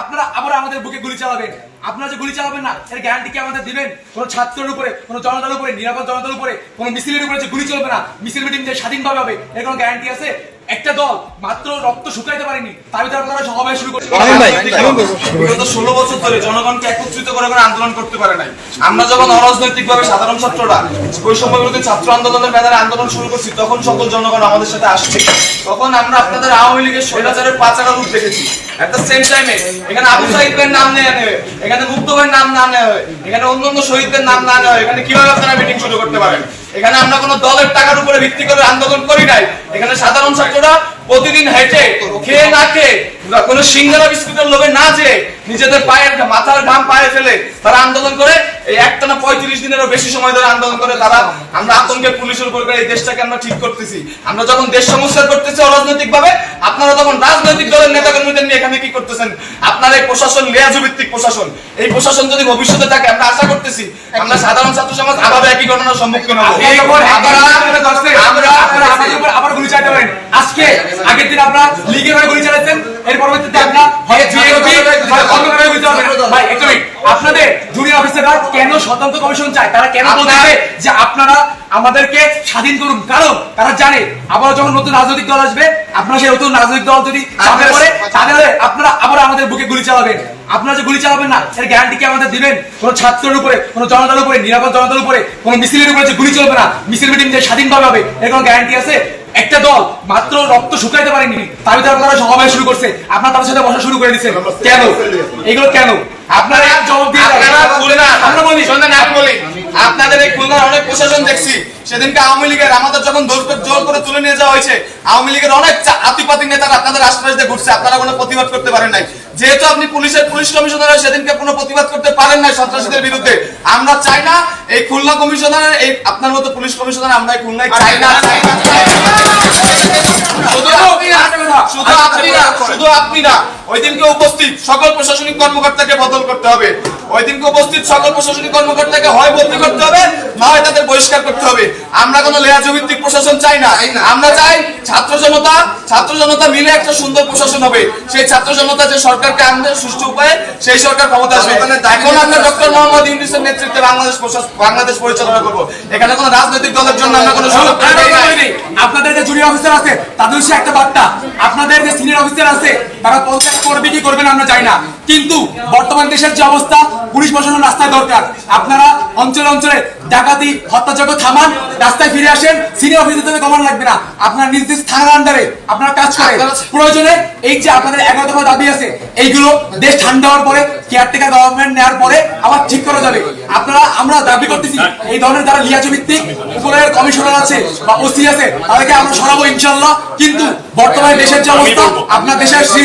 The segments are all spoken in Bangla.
আপনারা আবার আমাদের বুকে গুলি চালাবেন। আপনারা যে গুলি চালাবেন না, এর গ্যারান্টি কি আমাদের দিবেন? কোনো ছাত্রের উপরে, কোনো জনতার উপরে, নিরাপদ জনতার উপরে, কোনো মিছিলের উপরে যে গুলি চলবে না, মিছিল মিটিং যে স্বাধীনভাবে হবে, এর কোনো গ্যারান্টি আছে? একটা দল মাত্র রক্ত শুকাইতে পারেনি তার ভিতরে আপনারা সমাবেশ শুরু করছে বিগত ষোলো বছর ধরে জনগণকে একত্রিত করে করে আন্দোলন করতে পারে নাই। আমরা যখন অরাজনৈতিক ভাবে সাধারণ ছাত্ররা বৈষম্য বিরোধী ছাত্র আন্দোলনের ব্যানারে আন্দোলন শুরু করছি তখন সকল জনগণ আমাদের সাথে আসছে। তখন আমরা আপনাদের আওয়ামী লীগের স্বৈরাচারের পাচারা রূপ দেখেছি। এট দ্য সেম টাইমে এখানে আবু সাহিদের নাম নেওয়া নেবে এখানে ভাইয়ের নাম না নেওয়া হয় এখানে অন্য অন্য শহীদদের নাম না নেওয়া হয় এখানে কীভাবে আপনারা মিটিং শুরু করতে পারেন? এখানে আমরা কোনো দলের টাকার উপরে ভিত্তি করে আন্দোলন করি নাই। এখানে সাধারণ ছাত্ররা প্রতিদিন হেঁটে, খেয়ে না খেয়ে, কোনো সিঙ্গারা বিস্কুটের লোভে না যে নিজেদের পায়ের মাথার ঘাম পায়ে ফেলে তারা আন্দোলন করে এই একটানা পঁয়ত্রিশ দিনেরও বেশি সময় ধরে আন্দোলন করে তারা। আমরা আতঙ্কে পুলিশের উপর করে এই দেশটাকে আমরা ঠিক করতেছি। আমরা যখন দেশ সংস্কার করতেছি অরাজনৈতিক ভাবে আপনারা তখন রাজনৈতিক দলের নেতা কর্মীদের নিয়ে এখানে কি করতেছেন? আপনার এই প্রশাসন লেয়াজু ভিত্তিক প্রশাসন। এই প্রশাসন যদি ভবিষ্যতে থাকে আমরা আশা করতেছি আমরা সাধারণ ছাত্র সমাজ আবার একই ঘটনার সম্মুখীন হব। আমরা উপর আবার গুলি চালাতে পারেন। আজকে আগের দিন আপনারা লিগের হয়ে গুলি চালাচ্ছেন এর পরবর্তীতে আপনারা হয় বিএনপি হয় অন্য কারণে গুলি চালাবেন ভাই একটা মিনিট আপনাদের জুনিয়র অফিসাররা কেন স্বতন্ত্র কমিশন চায়? তারা কেন বলছে যে আপনারা আমাদেরকে স্বাধীন করুন? কারণ তারা জানে আবার যখন নতুন রাজনৈতিক দল আসবে আপনারা সেই নতুন রাজনৈতিক দল যদি চাপে পড়ে তাহলে আপনারা আবার আমাদের বুকে গুলি চালাবেন। আপনারা যে গুলি চালাবেন না এর গ্যারান্টি কি আমাদের দিবেন? কোনো ছাত্রের উপরে কোনো জনতার উপরে নিরাপদ জনতার উপরে কোনো মিছিলের উপরে যে গুলি চলবে না মিছিল মিটিং যে স্বাধীনভাবে হবে এর কোনো গ্যারান্টি আছে? একটা দল মাত্র রক্ত শুকাইতে পারেনি তার ভিতরে আপনারা সমাবেশ শুরু করছে। আপনারা তাদের সাথে বসা শুরু করে দিচ্ছেন। কেন? এগুলো কেন? আপনারা জবাব দিয়ে খুলনা আমরা বলি শোনেন আমি বলি আপনাদের এই খুলনার অনেক প্রশাসন দেখছি সেদিনকে আওয়ামী লীগের আমাদের যখন জোর জোর করে তুলে নিয়ে যাওয়া হয়েছে আওয়ামী লীগের অনেক আতিপাতি নেতারা আপনাদের আশপাশ দিয়ে ঘুরছে আপনারা কোনো প্রতিবাদ করতে পারেন নাই যেহেতু আপনি পুলিশের পুলিশ কমিশনার সেদিনকে কোনো প্রতিবাদ করতে পারেন নাই সন্ত্রাসীদের বিরুদ্ধে আমরা চাই না এই খুলনা কমিশনারের এই আপনার মতো পুলিশ কমিশনার আমরা এই খুলনায় চাই শুধু আপনি না শুধু আপনি না ওই দিনকে উপস্থিত সকল প্রশাসনিক কর্মকর্তাকে বদল করতে হবে। ওই দিনকে উপস্থিত সকল প্রশাসনিক কর্মকর্তাকে হয় বদলি করতে হবে না হয় তাদের বহিষ্কার করতে হবে। আমরা কোনো লেয়াজু ভিত্তিক প্রশাসন চাই না। আমরা চাই ছাত্র জনতা ছাত্র জনতা মিলে একটা সুন্দর প্রশাসন হবে। সেই ছাত্র জনতা যে সরকারকে আনবে সুষ্ঠু উপায়ে সেই সরকার ক্ষমতা আসবে। এখন আমরা ডক্টর মোহাম্মদ ইউনিসের নেতৃত্বে বাংলাদেশ বাংলাদেশ পরিচালনা করব। এখানে কোনো রাজনৈতিক দলের জন্য আমরা কোনো সুযোগ আপনাদের যে জুনিয়র অফিসার আছে তাদের একটা বার্তা। আপনাদের যে সিনিয়র অফিসার আছে তারা পদত্যাগ করবে কি করবে না আমরা জানি না। কিন্তু বর্তমান দেশের যে অবস্থা পুলিশ প্রশাসন রাস্তায় দরকার। আপনারা অঞ্চলে অঞ্চলে ডাকাতি হত্যাযজ্ঞ থামান রাস্তায় ফিরে আসেন সিনিয়র অফিসার থেকে কমান লাগবে না। আপনারা নিজ নিজ থানার আন্ডারে আপনারা কাজ করেন। প্রয়োজনে এই যে আপনাদের এগারো দফা দাবি আছে এইগুলো দেশ ঠান্ডা হওয়ার পরে কেয়ারটেকার গভর্নমেন্ট নেওয়ার পরে আবার ঠিক করা যাবে। আপনারা আমরা দাবি করতেছি এই ধরনের যারা লিয়াজু ভিত্তিক উপরের কমিশনার আছে বা ওসি আছে তাদেরকে আমরা সরাবো ইনশাল্লাহ কিন্তু বর্তমানে দেশের যে অবস্থা আপনার দেশের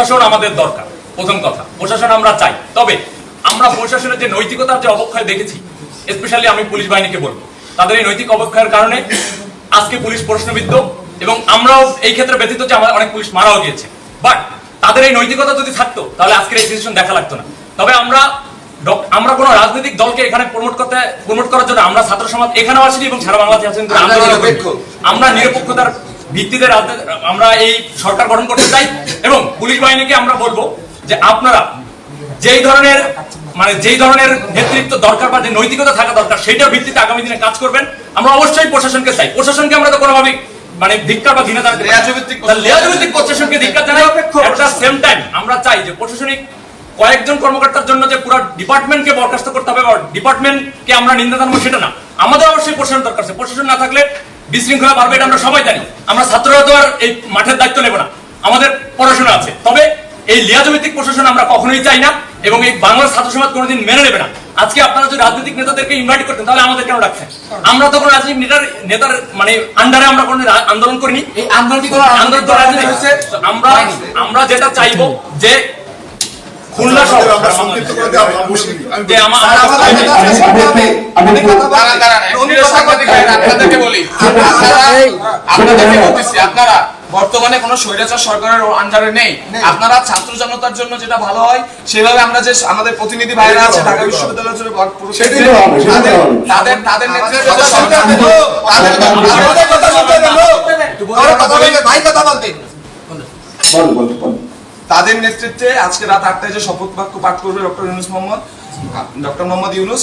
প্রশাসন আমাদের দরকার প্রথম কথা। প্রশাসন আমরা চাই। তবে আমরা প্রশাসনের যে নৈতিকতার যে অবক্ষয় দেখেছি স্পেশালি আমি পুলিশ বাহিনীকে বলব তাদের এই নৈতিক অবক্ষয়ের কারণে আজকে পুলিশ প্রশ্নবিদ্ধ এবং আমরাও এই ক্ষেত্রে ব্যতীত যে আমার অনেক পুলিশ মারাও গিয়েছে। বাট তাদের এই নৈতিকতা যদি থাকতো তাহলে আজকের এই সিচুয়েশন দেখা লাগতো না। তবে আমরা আমরা কোনো রাজনৈতিক দলকে এখানে প্রমোট করতে প্রমোট করার জন্য আমরা ছাত্র সমাজ এখানেও আসিনি এবং সারা বাংলাদেশে আছেন। আমরা নিরপেক্ষতার ভিত্তিতে আমরা এই সরকার গঠন করতে চাই এবং পুলিশ বাহিনীকে আমরা বলব যে আপনারা যেই ধরনের মানে যেই ধরনের নেতৃত্ব দরকার বা যে নৈতিকতা থাকা দরকার সেটার ভিত্তিতে আগামী দিনে কাজ করবেন। আমরা অবশ্যই প্রশাসনকে চাই। প্রশাসনকে আমরা তো কোনোভাবে মানে ধিক্কার বা ঘৃণা জানাতে লেয়াজভিত্তিক প্রশাসনকে ধিক্কার জানাই। এট সেম টাইম আমরা চাই যে প্রশাসনিক কয়েকজন কর্মকর্তার জন্য যে পুরো ডিপার্টমেন্টকে বরখাস্ত করতে হবে বা ডিপার্টমেন্টকে আমরা নিন্দা জানাব সেটা না। আমাদের অবশ্যই প্রশাসন দরকার আছে। প্রশাসন না থাকলে বিশৃঙ্খলা বাড়বে এটা আমরা সবাই জানি। আমরা ছাত্ররা তো আর এই মাঠের দায়িত্ব নেব না। আমাদের পড়াশোনা আছে। তবে এই লিয়াজভিত্তিক প্রশাসন আমরা কখনোই চাই না এবং এই বাংলার ছাত্র সমাজ কোনোদিন মেনে নেবে না। আজকে আপনারা যদি রাজনৈতিক নেতাদেরকে ইনভাইট করতেন তাহলে আমাদের কেন রাখছেন আমরা তো কোনো রাজনৈতিক নেতার নেতার মানে আন্ডারে আমরা কোনো আন্দোলন করিনি। এই আন্দোলন কোনো আন্দোলন তো রাজনীতি হচ্ছে আমরা আমরা যেটা চাইব যে খুলনা শহর যে আমার স্যার, আমাদের কথা শেষ করতে আপনাদেরকে বলি। আপনাদেরকে বলতেছি, আপনারা বর্তমানে কোন স্বৈরাচার সরকারের আন্ডারে নেই। আপনারা ছাত্র জনতার জন্য যেটা ভালো হয় সেভাবে আমরা যে আমাদের প্রতিনিধি ভাইরা আছে ঢাকা বিশ্ববিদ্যালয়ের জন্য তাদের নেতৃত্বে আজকে রাত আটটায় যে শপথ বাক্য পাঠ করবে ডক্টর ইউনুস মোহাম্মদ ডক্টর মোহাম্মদ ইউনুস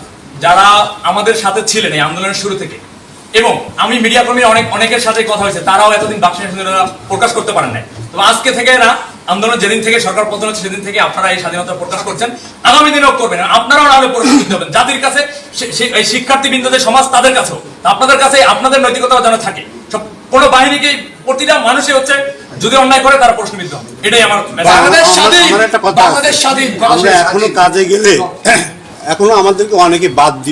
যারা আমাদের সাথে ছিলেন এই আন্দোলনের শুরু থেকে। এবং আমি মিডিয়া কর্মী অনেক অনেকের সাথে কথা হয়েছে তারাও এতদিন বাক্সের প্রকাশ করতে পারেন নাই। তো আজকে থেকে না আন্দোলন যেদিন থেকে সরকার পতন হচ্ছে সেদিন থেকে আপনারা এই স্বাধীনতা প্রকাশ করছেন। আগামী দিনেও করবেন আপনারাও নাহলে পরিস্থিতি হবেন জাতির কাছে এই শিক্ষার্থী বিন্দুদের সমাজ তাদের কাছেও। আপনাদের কাছে আপনাদের নৈতিকতা যেন থাকে। সব কোনো বাহিনীকে প্রতিটা মানুষই হচ্ছে যদি অন্যায় করে তারা প্রশ্নবিদ্ধ হবে। এটাই আমার বাংলাদেশ স্বাধীন বাংলাদেশ স্বাধীন আমরা এখনও কাজে গেলে এখনও আমাদেরকে অনেকে বাদ